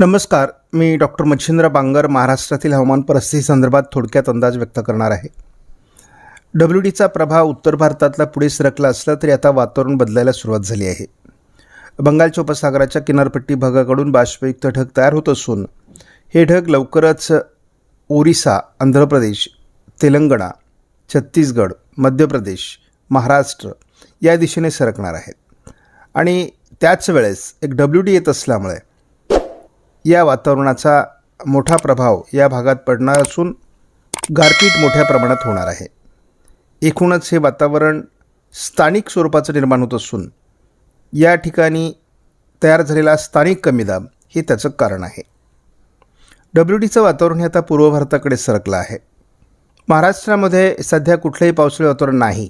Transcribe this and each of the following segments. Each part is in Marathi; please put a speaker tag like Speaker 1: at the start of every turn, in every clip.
Speaker 1: नमस्कार मी डॉक्टर मच्छिंद्र बांगर महाराष्ट्रातील हवामान परिस्थिती संदर्भात थोडक्यात अंदाज व्यक्त करणार आहे. डब्ल्यू डीचा प्रभाव उत्तर भारतातला पुढे सरकला असला तरी आता वातावरण बदलायला सुरुवात झाली आहे. बंगालच्या उपसागराच्या किनारपट्टी भागाकडून बाष्पयुक्त ढग तयार होत असून हे ढग लवकरच ओरिसा आंध्र प्रदेश तेलंगणा छत्तीसगड मध्य प्रदेश महाराष्ट्र या दिशेने सरकणार आहेत. आणि त्याच वेळेस एक डब्ल्यू डी येत असल्यामुळे या वातावरणाचा मोठा प्रभाव या भागात पडणार असून गारपीट मोठ्या प्रमाणात होणार आहे. एकूणच हे वातावरण स्थानिक स्वरूपाचं निर्माण होत असून या ठिकाणी तयार झालेला स्थानिक कमी दाब हे त्याचं कारण आहे. डब्ल्यू डीचं वातावरण हे आता पूर्व भारताकडे सरकलं आहे. महाराष्ट्रामध्ये सध्या कुठलंही पावसाळी वातावरण नाही.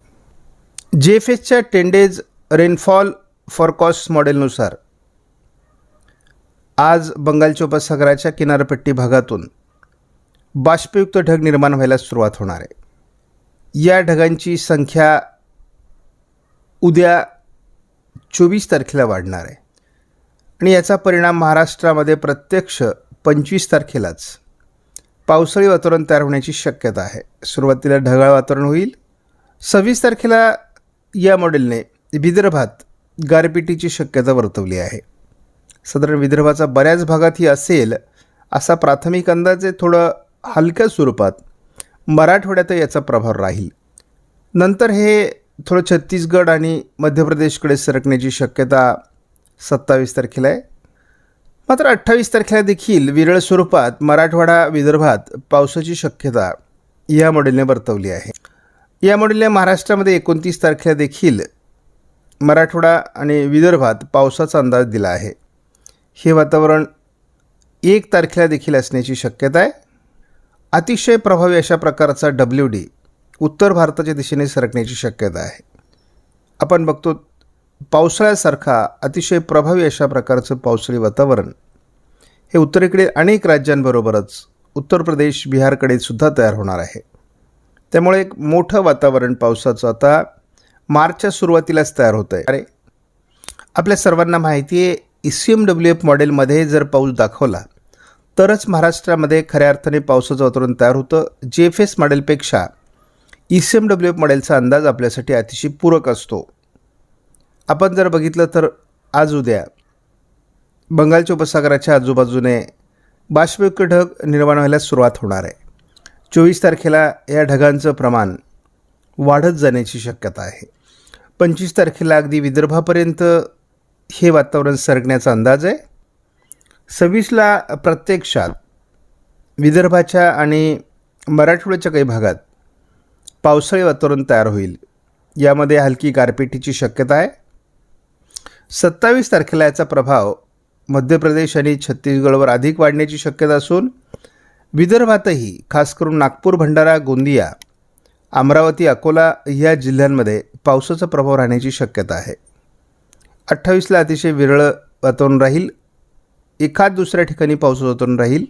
Speaker 1: जे एफ एसच्या टेन डेज रेनफॉल फॉरकॉस्ट मॉडेलनुसार आज बंगालच्या उपसागराच्या किनारपट्टी भागातून बाष्पयुक्त ढग निर्माण व्हायला सुरुवात होणार आहे. या ढगांची संख्या उद्या चोवीस तारखेला वाढणार आहे. आणि याचा परिणाम महाराष्ट्रामध्ये प्रत्यक्ष पंचवीस तारखेलाच पावसाळी वातावरण तयार होण्याची शक्यता आहे. सुरुवातीला ढगाळ वातावरण होईल. सव्वीस तारखेला या मॉडेलने विदर्भात गारपिटीची शक्यता वर्तवली आहे. साधारण विदर्भाचा बऱ्याच भागात ही असेल असा प्राथमिक अंदाज आहे थोडं हलक्या स्वरूपात मराठवाड्यात याचा प्रभाव राहील. नंतर हे थोडं छत्तीसगड आणि मध्य प्रदेशकडे सरकण्याची शक्यता सत्तावीस तारखेला आहे. मात्र अठ्ठावीस तारखेला देखील विरळ स्वरूपात मराठवाडा विदर्भात पावसाची शक्यता या मॉडेलने वर्तवली आहे. या मॉडेलने महाराष्ट्रामध्ये एकोणतीस तारखेला देखील मराठवाडा आणि विदर्भात पावसाचा अंदाज दिला आहे. हे वातावरण एक तारखेला देखील असण्याची शक्यता आहे. अतिशय प्रभावी अशा प्रकारचा डब्ल्यू डी उत्तर भारताच्या दिशेने सरकण्याची शक्यता आहे. आपण बघतो पावसाळ्यासारखा अतिशय प्रभावी अशा प्रकारचं पावसाळी वातावरण हे उत्तरेकडे अनेक राज्यांबरोबरच उत्तर प्रदेश बिहारकडे सुद्धा तयार होणार आहे. त्यामुळे एक मोठं वातावरण पावसाचं आता मार्चच्या सुरुवातीलाच तयार होतं आहे अरे आपल्या सर्वांना माहिती आहे E C M W F मॉडेलमध्ये जर पाऊस दाखवला तरच महाराष्ट्रामध्ये खऱ्या अर्थाने पावसाचं वातावरण तयार होतं. G F S मॉडेलपेक्षा E C M W F मॉडेलचा अंदाज आपल्यासाठी अतिशय पूरक असतो. आपण जर बघितलं तर आज उद्या बंगालच्या उपसागराच्या आजूबाजूने बाष्पयुक्त ढग निर्माण व्हायला सुरुवात होणार आहे. चोवीस तारखेला या ढगांचं प्रमाण वाढत जाण्याची शक्यता आहे. पंचवीस तारखेला अगदी विदर्भापर्यंत हे वातावरण सरकण्याचा अंदाज आहे. सव्वीसला प्रत्यक्षात विदर्भाच्या आणि मराठवाड्याच्या काही भागात पावसाळी वातावरण तयार होईल. यामध्ये हलकी गारपिटीची शक्यता आहे. सत्तावीस तारखेला याचा प्रभाव मध्य प्रदेश आणि छत्तीसगडवर अधिक वाढण्याची शक्यता असून विदर्भातही खास करून नागपूर भंडारा गोंदिया अमरावती अकोला या जिल्ह्यांमध्ये पावसाचा प्रभाव राहण्याची शक्यता आहे. अठ्ठावीसला अतिशय विरळ वातावरण राहील. एखाद दुसऱ्या ठिकाणी पावसाचं वातावरण राहील.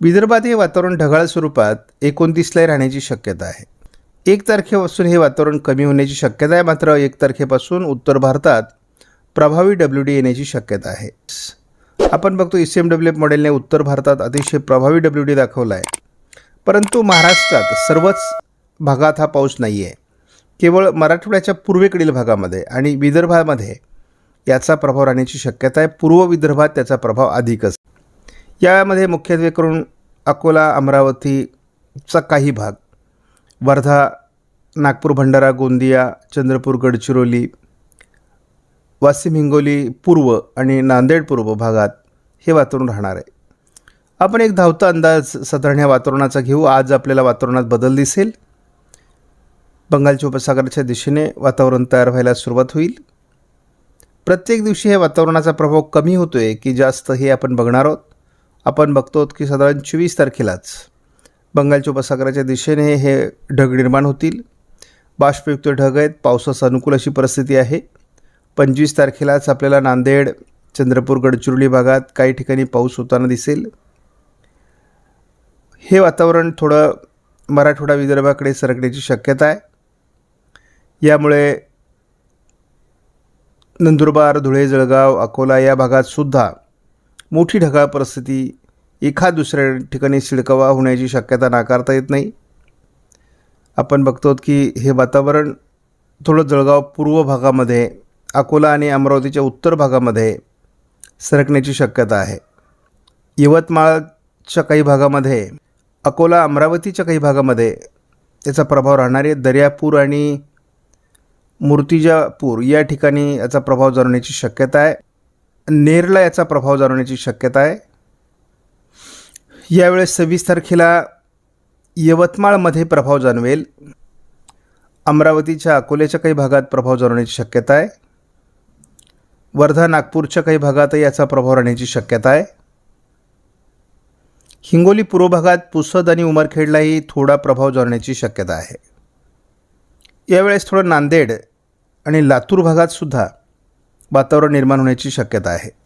Speaker 1: विदर्भात हे वातावरण ढगाळ स्वरूपात एकोणतीसलाही राहण्याची शक्यता आहे. एक तारखेपासून हे वातावरण कमी होण्याची शक्यता आहे. मात्र एक तारखेपासून उत्तर भारतात प्रभावी डब्ल्यू डी येण्याची शक्यता आहे. आपण बघतो E C M W F मॉडेलने उत्तर भारतात अतिशय प्रभावी डब्ल्यू डी दाखवला आहे परंतु महाराष्ट्रात सर्वच भागात हा पाऊस नाही आहे केवळ मराठवाड्याच्या पूर्वेकडील भागामध्ये आणि विदर्भामध्ये याचा प्रभाव राहण्याची शक्यता आहे. पूर्व विदर्भात त्याचा प्रभाव अधिकच. यामध्ये मुख्यत्वे करून अकोला अमरावतीचा काही भाग. वर्धा नागपूर भंडारा गोंदिया चंद्रपूर गडचिरोली वाशिम हिंगोली पूर्व आणि नांदेड पूर्व भागात हे वातावरण राहणार आहे. आपण एक धावता अंदाज साधारण ह्या वातावरणाचा घेऊ. आज आपल्याला वातावरणात बदल दिसेल. बंगालच्या उपसागराच्या दिशेने वातावरण तयार व्हायला सुरुवात होईल. प्रत्येक दिवशी हे वातावरणाचा प्रभाव कमी होतो आहे की जास्त हे आपण बघणार आहोत. आपण बघतो की साधारण चोवीस तारखेलाच बंगालच्या उपसागराच्या दिशेने हे ढग निर्माण होतील. बाष्पयुक्त ढग आहेत. पावसास अनुकूल अशी परिस्थिती आहे. पंचवीस तारखेलाच आपल्याला नांदेड चंद्रपूर गडचिरोली भागात काही ठिकाणी पाऊस होताना दिसेल. हे वातावरण थोडं मराठवाडा विदर्भाकडे सरकण्याची शक्यता आहे. यामुळे नंदुरबार धुळे जळगाव अकोला या भागात सुद्धा मोठी ढगाळ परिस्थिती एखाद दुसऱ्या ठिकाणी शिडकावा होण्याची शक्यता नाकारता येत नाही. आपण बघतो की हे वातावरण थोडं जळगाव पूर्व भागामध्ये अकोला आणि अमरावतीच्या उत्तर भागामध्ये सरकण्याची शक्यता आहे. यवतमाळच्या काही भागामध्ये अकोला अमरावतीच्या काही भागामध्ये त्याचा प्रभाव राहणार आहे दर्यापूर आणि मूर्तिजापूर या ठिकाणी याचा प्रभाव जाणवण्याची शक्यता आहे. नेरला याचा प्रभाव जाणवण्याची शक्यता आहे. यावेळेस सव्वीस तारखेला यवतमाळमध्ये प्रभाव जाणवेल. अमरावतीच्या अकोल्याच्या काही भागात प्रभाव जाणवण्याची शक्यता आहे. वर्धा नागपूरच्या काही भागातही याचा प्रभाव राहण्याची शक्यता आहे. हिंगोली पूर्व भागात पुसद आणि उमरखेडलाही थोडा प्रभाव जाणण्याची शक्यता आहे. यावेळेस थोडं नांदेड आणि लातूर भागात सुद्धा वातावरण निर्माण होण्याची शक्यता आहे.